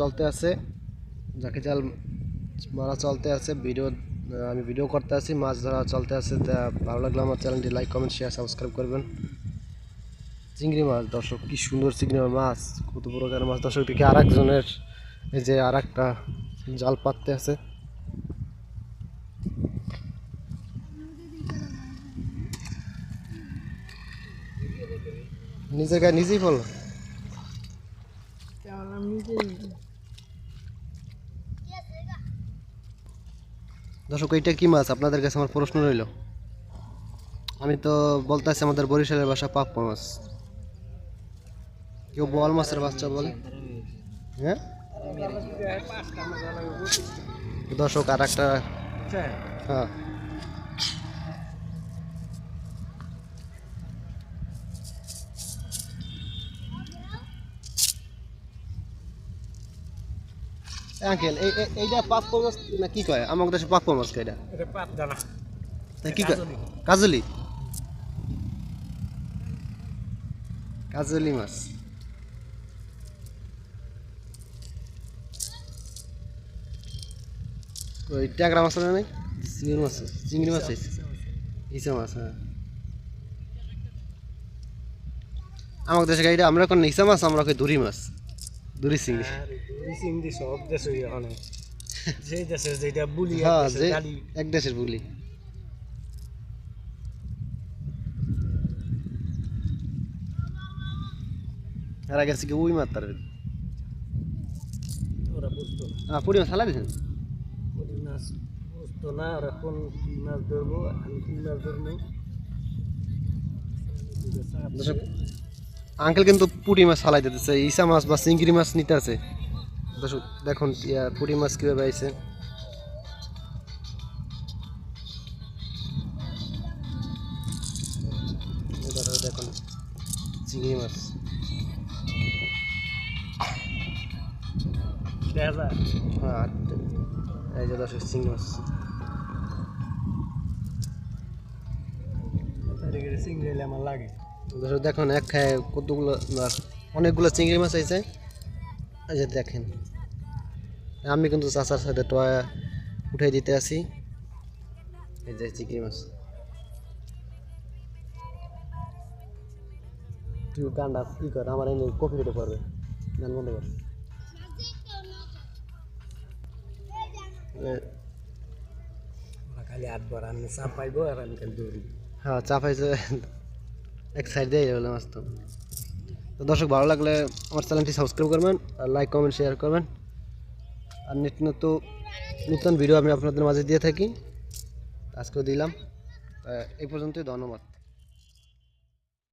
চলতে আছে। যাকে জাল মারা চলতে আছে, ভিডিও আমি ভিডিও করতে আছি, মাছ ধরা চলতে আছে, তা ভালো লাগল আমার চ্যানেলটি লাইক, কমেন্ট শেয়ার সাবস্ক্রাইব করবেন। চিংড়ি মাছ, দর্শক, কি সুন্দর চিংড়ি মাছ, কত প্রকারের মাছ। দর্শক দিকে আর একজনের এই যে আর একটা জাল পাততে আছে। নিজের গায়ে নিজেই বলো দর্শক, এইটা কি মাছ? আপনাদের কাছে আমার প্রশ্ন রইল। আমি তো বলতে আছি আমাদের বরিশালের বাসা পাপ্পা মাছ। কেউ বল মাছের বাচ্চা বলে? হ্যাঁ? দর্শক আর একটা হ্যাঁ। আঙ্কেল এই এই- এইটা পাপ্পা মাছ না কি কয়? আমার দেশে পাপ্পা মাছ কয় এটা। কি কয়? কাজলি। কাজলি? মাছ। ওই ট্যাংরা মাছ না নাই? চিংড়ি মাছ চিংড়ি মাছ আছে? ইসা মাছ হ্যাঁ। আমাদের দেশে গাড়িটা আমরা কোন ইসা মাছ আমরা কই দড়ি মাছ। দড়ি চিংড়ি চিংড়ি সব দেশে অনেক সেই দেশে যেটা বুলি এক হ্যাঁ দেশের বুলি। আর আগে থেকে ওই মাছ ওরা বুঝতো না। হ্যাঁ পুরি মাছ হালা দিয়েছেন বুঝতো না ওরা কোন কি মাছ ধরবো আমি কি মাছ ধরবো? আঙ্কেল কিন্তু পুঁটি মাছ হালাই দিতেছে ইসা মাছ বা চিংড়ি মাছ নিতে আছে দেখুন পুঁটি মাছ কীভাবে আইছে। দেখুন চিংড়ি মাছ। হ্যাঁ এই যে দর্শক চিংড়ি মাছ। চিংড়ি আমার লাগে? দেখুন এক খায় কতগুলো অনেকগুলো চিংড়ি মাছ আইছে এই যে দেখেন আমি কিন্তু চাচার সাথে টয়া উঠাই দিতে আসি। এই যে চিংড়ি মাছ। তুই গান্ডা কি কর আমার এনে কফি কেটে পড়বে গান বন্ধ কর। খালি হাত ভরা আমি চাপ পাইবো আর আমি খালি দৌড়ি। হ্যাঁ চা পাইছে। এক সাইড দিয়ে যাবে মাছ তো তো দর্শক, ভালো লাগলে আমার চ্যানেলটি সাবস্ক্রাইব করবেন, আর লাইক কমেন্ট শেয়ার করবেন। আর নিত্য নতুন নতুন ভিডিও আমি আপনাদের মাঝে দিয়ে থাকি। আজকেও দিলাম। এই পর্যন্তই, ধন্যবাদ।